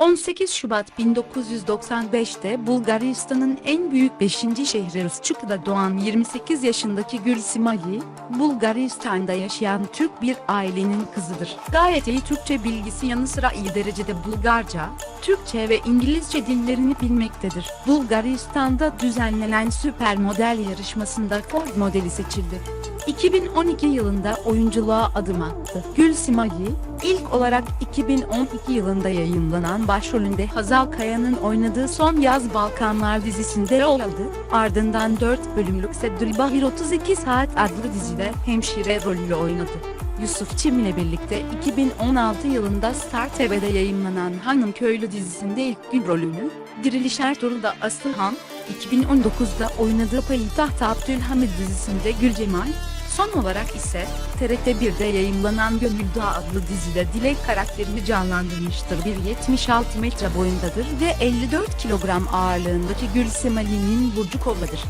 18 Şubat 1995'te Bulgaristan'ın en büyük 5. şehri Rıskçık'ta doğan 28 yaşındaki Gülsimali, Bulgaristan'da yaşayan Türk bir ailenin kızıdır. Gayet iyi Türkçe bilgisi yanı sıra iyi derecede Bulgarca, Türkçe ve İngilizce dillerini bilmektedir. Bulgaristan'da düzenlenen süper model yarışmasında Ford modeli seçildi. 2012 yılında oyunculuğa adım attı. Gülsimali, ilk olarak 2012 yılında yayınlanan başrolünde Hazal Kaya'nın oynadığı Son Yaz Balkanlar dizisinde rol aldı. Ardından 4 bölümlük Seddülbahir 32 Saat adlı dizide hemşire rolüyle oynadı. Yusuf Çim ile birlikte 2016 yılında Star TV'de yayınlanan Hanım Köylü dizisinde ilk gün rolünü, Diriliş Ertuğrul'da Aslıhan, 2019'da oynadığı Payitaht Abdülhamid dizisinde Gülcemal, son olarak ise TRT 1'de yayınlanan Gönül Dağı adlı dizide Dilek karakterini canlandırmıştır. 1.76 metre boyundadır ve 54 kilogram ağırlığındaki Gülsemal Ali'nin burcu kovadır.